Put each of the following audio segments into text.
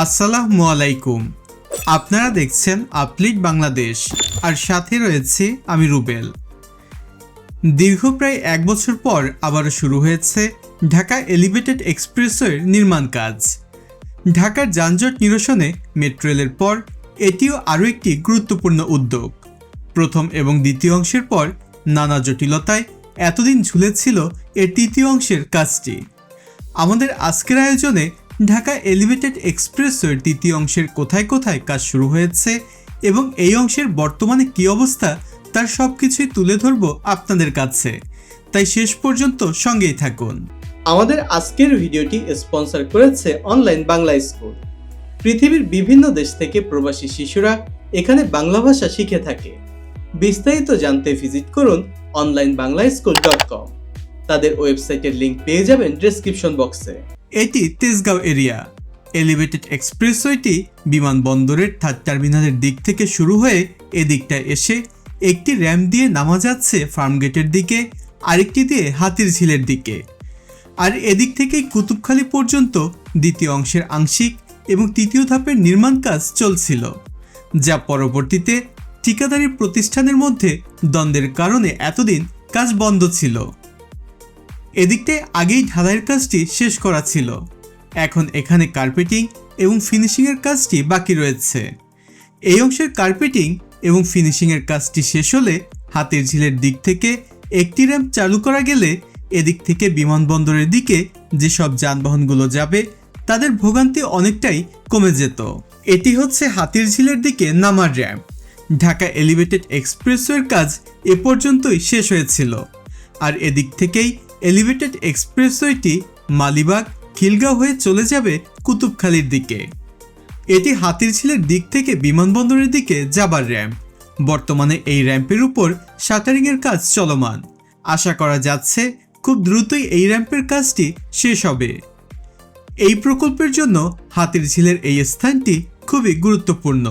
আসসালামু আলাইকুম। আপনারা দেখছেন আপলিট বাংলাদেশ, আর সাথে রয়েছে আমি রুবেল। দীর্ঘ প্রায় এক বছর পর আবারও শুরু হয়েছে ঢাকা এলিভেটেড এক্সপ্রেসওয়ের নির্মাণ কাজ। ঢাকার যানজট নিরসনে মেট্রো রেলের পর এটিও আরও একটি গুরুত্বপূর্ণ উদ্যোগ। প্রথম এবং দ্বিতীয় অংশের পর নানা জটিলতায় এতদিন ঝুলেছিল এর তৃতীয় অংশের কাজটি। আমাদের আজকের আয়োজনে ঢাকা এলিভেটেড এক্সপ্রেসওয়ের তৃতীয় অংশের কোথায় কোথায় কাজ শুরু হয়েছে এবং এই অংশের বর্তমানে কী অবস্থা, তার সব কিছুই তুলে ধরব আপনাদের কাছে। তাই শেষ পর্যন্ত সঙ্গেই থাকুন। আমাদের আজকের ভিডিওটি স্পন্সর করেছে অনলাইন বাংলা স্কুল। পৃথিবীর বিভিন্ন দেশ থেকে প্রবাসী শিশুরা এখানে বাংলা ভাষা শিখে থাকে। বিস্তারিত জানতে ভিজিট করুন online Bangla school dot com. তাদের ওয়েবসাইটের লিঙ্ক পেয়ে যাবেন ডেসক্রিপশন বক্সে। এটি তেজগাঁও এরিয়া। এলিভেটেড এক্সপ্রেসওয়েটি বিমানবন্দরের থার্ড টার্মিনালের দিক থেকে শুরু হয়ে এদিকটায় এসে একটি র্যাম্প দিয়ে নামা যাচ্ছে ফার্মগেটের দিকে, আরেকটি দিয়ে হাতির ঝিলের দিকে। আর এদিক থেকেই কুতুবখালী পর্যন্ত দ্বিতীয় অংশের আংশিক এবং তৃতীয় ধাপের নির্মাণ কাজ চলছিল, যা পরবর্তীতে ঠিকাদারি প্রতিষ্ঠানের মধ্যে দ্বন্দ্বের কারণে এতদিন কাজ বন্ধ ছিল। এদিকটায় আগেই ঢালাইয়ের কাজটি শেষ করা ছিল। এখন এখানে কার্পেটিং এবং ফিনিশিংয়ের কাজটি বাকি রয়েছে। এই অংশের কার্পেটিং এবং ফিনিশিংয়ের কাজটি শেষ হলে হাতের ঝিলের দিক থেকে একটি র্যাম্প চালু করা গেলে এদিক থেকে বিমানবন্দরের দিকে যেসব যানবাহনগুলো যাবে, তাদের ভোগান্তি অনেকটাই কমে যেত। এটি হচ্ছে হাতির ঝিলের দিকে নামার র্যাম্প ঢাকা এলিভেটেড এক্সপ্রেসওয়ের কাজ এ পর্যন্তই শেষ হয়েছিল। আর এদিক থেকেই এলিভেটেড এক্সপ্রেসওয়েটি মালিবাগ, খিলগাঁও হয়ে চলে যাবে কুতুবখালির দিকে। এটি হাতিরঝিলের দিক থেকে বিমানবন্দরের দিকে যাবার র্যাম্প বর্তমানে এই র্যাম্পের উপর শাটারিংয়ের কাজ চলমান। আশা করা যাচ্ছে খুব দ্রুতই এই র্যাম্পের কাজটি শেষ হবে। এই প্রকল্পের জন্য হাতিরঝিলের এই স্থানটি খুবই গুরুত্বপূর্ণ।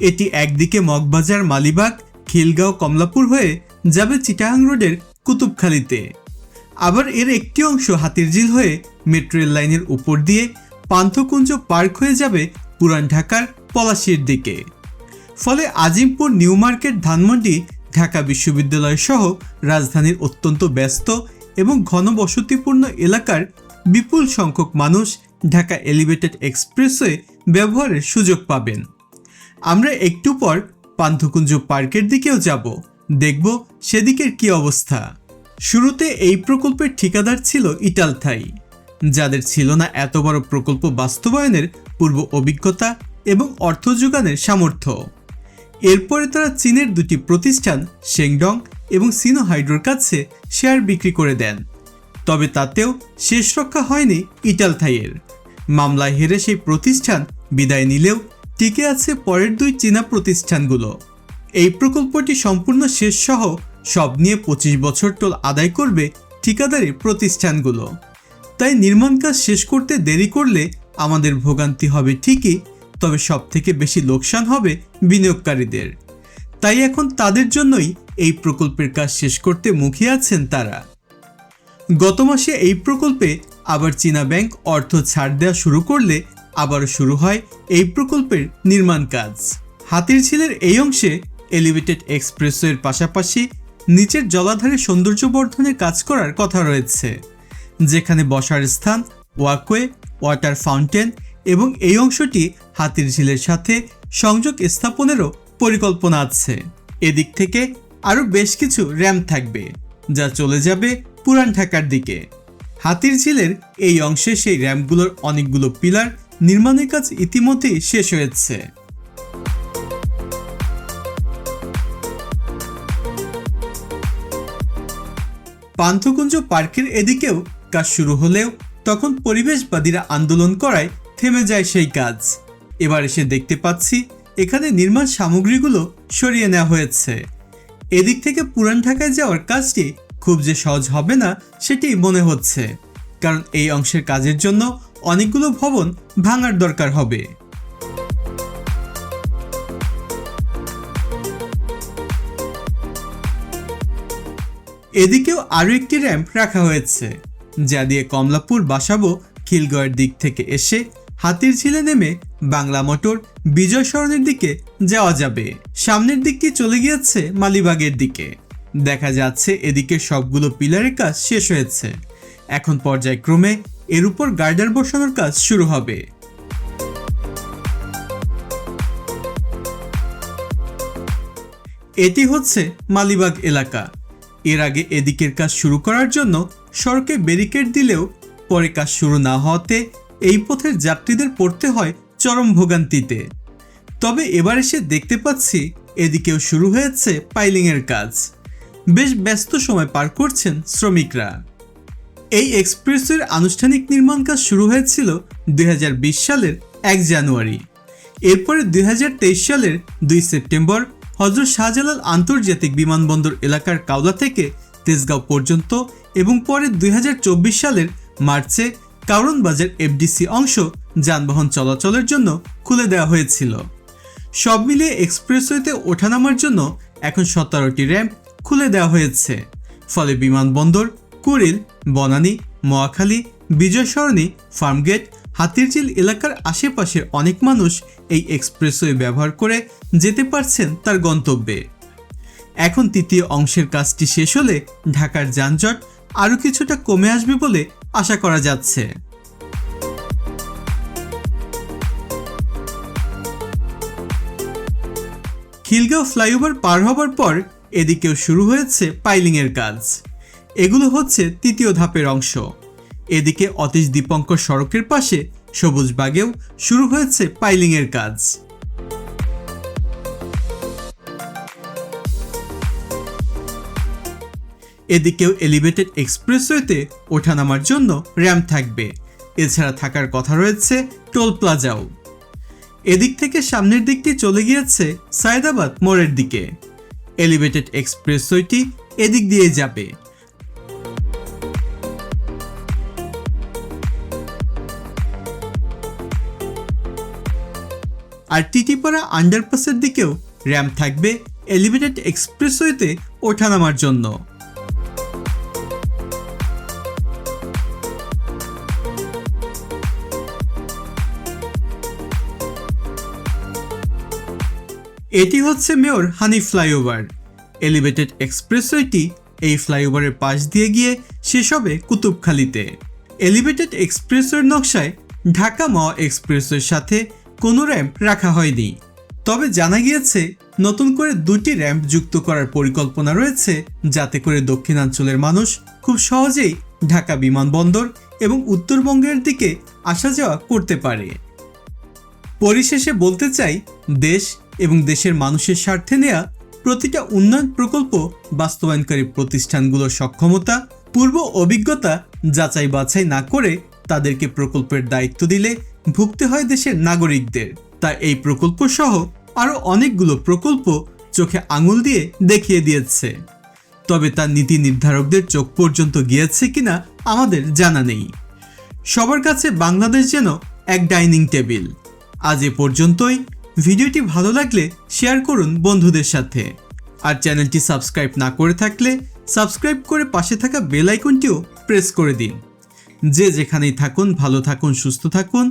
এটি একদিকে মগবাজার, মালিবাগ, খিলগাঁও, কমলাপুর হয়ে যাবে চিটাহাং রোডের কুতুবখালীতে। আবার এর একটি অংশ হাতির হাতিরঝিল হয়ে মেট্রো রেল লাইনের উপর দিয়ে পান্থকুঞ্জ পার্ক হয়ে যাবে পুরান ঢাকার পলাশির দিকে। ফলে আজিমপুর, নিউ মার্কেট, ধানমন্ডি, ঢাকা বিশ্ববিদ্যালয় সহ রাজধানীর অত্যন্ত ব্যস্ত এবং ঘনবসতিপূর্ণ এলাকার বিপুল সংখ্যক মানুষ ঢাকা এলিভেটেড এক্সপ্রেসওয়ে ব্যবহারের সুযোগ পাবেন। আমরা একটু পর পান্থকুঞ্জ পার্কের দিকেও যাব। দেখব সেদিকের কি অবস্থা। শুরুতে এই প্রকল্পের ঠিকাদার ছিল ইটালথাই যাদের ছিল না এত বড় প্রকল্প বাস্তবায়নের পূর্ব অভিজ্ঞতা এবং অর্থ যোগানের সামর্থ্য। এরপরে তারা চীনের দুটি প্রতিষ্ঠান, শেংডং এবং সিনো হাইড্রোর কাছে শেয়ার বিক্রি করে দেন। তবে তাতেও শেষ রক্ষা হয়নি ইটালথাইয়ের মামলায় হেরে সেই প্রতিষ্ঠান বিদায় নিলেও টিকে আছে পরের দুই চীনা প্রতিষ্ঠানগুলো। এই প্রকল্পটি সম্পূর্ণ শেষ সহ সব নিয়ে পঁচিশ বছর টোল আদায় করবে ঠিকাদারি প্রতিষ্ঠানগুলো। তাই নির্মাণ কাজ শেষ করতে দেরি করলে আমাদের ভোগান্তি হবে ঠিকই, তবে সব থেকে বেশি লোকসান হবে বিনিয়োগকারীদের। তাই এখন তাদের জন্যই এই প্রকল্পের কাজ শেষ করতে মুখিয়ে আছেন তারা। গত মাসে এই প্রকল্পে আবার চীনা ব্যাংক অর্থ ছাড় দেওয়া শুরু করলে আবারও শুরু হয় এই প্রকল্পের নির্মাণ কাজ। হাতিরঝিলের এই অংশে এলিভেটেড এক্সপ্রেসওয়ের পাশাপাশি নিচের জলাধারে সৌন্দর্য বর্ধনের কাজ করার কথা রয়েছে, যেখানে বসার স্থান ওয়াকওয়ে ওয়াটার ফাউন্টেন এবং এই অংশটি হাতির ঝিলের সাথে সংযোগ স্থাপনেরও পরিকল্পনা আছে। এদিক থেকে আরও বেশ কিছু র্যাম্প থাকবে, যা চলে যাবে পুরান ঢাকার দিকে। হাতির ঝিলের এই অংশে সেই র্যাম্পগুলোর অনেকগুলো পিলার নির্মাণের কাজ ইতিমধ্যেই শেষ হয়েছে। পান্থকুঞ্জ পার্কের এদিকেও কাজ শুরু হলেও তখন পরিবেশবাদীরা আন্দোলন করায় থেমে যায় সেই কাজ। এবার এসে দেখতে পাচ্ছি এখানে নির্মাণ সামগ্রীগুলো সরিয়ে নেওয়া হয়েছে। এদিক থেকে পুরান ঢাকায় যাওয়ার কাজটি খুব যে সহজ হবে না সেটি মনে হচ্ছে। কারণ এই অংশের কাজের জন্য অনেকগুলো ভবন ভাঙার দরকার হবে। এদিকেও আরও একটি র্যাম্প রাখা হয়েছে, যা দিয়ে কমলাপুর বাসাবো খিলগড়ের দিক থেকে এসে হাতির ঝিলে নেমে বাংলা মোটর বিজয় সরণের দিকে যাওয়া যাবে। সামনের দিকটি চলে গিয়েছে মালিবাগের দিকে। দেখা যাচ্ছে এদিকে সবগুলো পিলারের কাজ শেষ হয়েছে। এখন পর্যায়ক্রমে এর উপর গার্ডার বসানোর কাজ শুরু হবে। এটি হচ্ছে মালিবাগ এলাকা। এর আগে এদিকের কাজ শুরু করার জন্য সড়কে ব্যারিকেড দিলেও পরে কাজ শুরু না হওয়াতে এই পথের যাত্রীদের পড়তে হয় চরম ভোগান্তিতে। তবে এবার এসে দেখতে পাচ্ছি এদিকেও শুরু হয়েছে পাইলিংয়ের কাজ। বেশ ব্যস্ত সময় পার করছেন শ্রমিকরা। এই এক্সপ্রেসের আনুষ্ঠানিক নির্মাণ কাজ শুরু হয়েছিল দুই হাজার বিশ সালের এক জানুয়ারি। এরপরে দুই হাজার তেইশ সালের দুই সেপ্টেম্বর হজরত শাহজালাল আন্তর্জাতিক বিমানবন্দর এলাকার কাউলা থেকে তেজগাঁও পর্যন্ত এবং পরে দুই হাজার চব্বিশ সালের মার্চে কারণ বাজার এফডিসি অংশ যানবাহন চলাচলের জন্য খুলে দেওয়া হয়েছিল। সব মিলিয়ে এক্সপ্রেসওয়েতে ওঠানামার জন্য এখন সতেরোটি র্যাম্প খুলে দেওয়া হয়েছে। ফলে বিমানবন্দর কুড়িল, বনানী, মহাখালী বিজয় সরণি ফার্মগেট হাতিরঝিল এলাকার আশেপাশের অনেক মানুষ এই এক্সপ্রেসওয়ে ব্যবহার করে যেতে পারছেন তার গন্তব্যে। এখন তৃতীয় অংশের কাজটি শেষ হলে ঢাকার যানজট আরও কিছুটা কমে আসবে বলে আশা করা যাচ্ছে। খিলগাঁও ফ্লাইওভার পার হবার পর এদিকেও শুরু হয়েছে পাইলিংয়ের কাজ। এগুলো হচ্ছে তৃতীয় ধাপের অংশ। এদিকে অতীশ দীপঙ্কর সড়কের পাশে সবুজ বাগেও শুরু হয়েছে পাইলিংয়ের কাজ। এদিকেও এলিভেটেড এক্সপ্রেসওয়েতে ওঠানামার জন্য র্যাম্প থাকবে। এছাড়া থাকার কথা রয়েছে টোল প্লাজাও। এদিক থেকে সামনের দিকটি চলে গিয়েছে সায়দাবাদ মোড়ের দিকে। এলিভেটেড এক্সপ্রেসওয়েটি এদিক দিয়ে যাবে। আর টিটিপাড়া আন্ডারপাসের দিকেও র্যাম্প থাকবে এলিভেটেড এক্সপ্রেসওয়েতে ওঠানামার জন্য। এটি হচ্ছে মেয়র হানি ফ্লাইওভার। এলিভেটেড এক্সপ্রেসওয়েটি এই ফ্লাইওভারের পাশ দিয়ে গিয়ে শেষ হবে কুতুবখালীতে। এলিভেটেড এক্সপ্রেসওয়ের নকশায় ঢাকা মাওয়া এক্সপ্রেসওয়ের সাথে কোনো র্যাম্প রাখা হয়নি। তবে জানা গিয়েছে, নতুন করে দুটি র্যাম্প যুক্ত করার পরিকল্পনা রয়েছে, যাতে করে দক্ষিণাঞ্চলের মানুষ খুব সহজেই ঢাকা বিমানবন্দর এবং উত্তরবঙ্গের দিকে আসা যাওয়া করতে পারে। পরিশেষে বলতে চাই, দেশ এবং দেশের মানুষের স্বার্থে নেয়া প্রতিটা উন্নয়ন প্রকল্প, বাস্তবায়নকারী প্রতিষ্ঠানগুলোর সক্ষমতা, পূর্ব অভিজ্ঞতা যাচাই বাছাই না করে তাদেরকে প্রকল্পের দায়িত্ব দিলে ভুগতে হয় দেশের নাগরিকদের। তাই এই প্রকল্প সহ আরও অনেকগুলো প্রকল্প চোখে আঙুল দিয়ে দেখিয়ে দিয়েছে। তবে তার নীতি নির্ধারকদের চোখ পর্যন্ত গিয়েছে কিনা আমাদের জানা নেই। সবার কাছে বাংলাদেশ যেন এক ডাইনিং টেবিল। আজ এ পর্যন্তই। ভিডিওটি ভালো লাগলে শেয়ার করুন বন্ধুদের সাথে। আর চ্যানেলটি সাবস্ক্রাইব না করে থাকলে সাবস্ক্রাইব করে পাশে থাকা বেল আইকনটিও প্রেস করে দিন। যে যেখানেই থাকুন, ভালো থাকুন, সুস্থ থাকুন।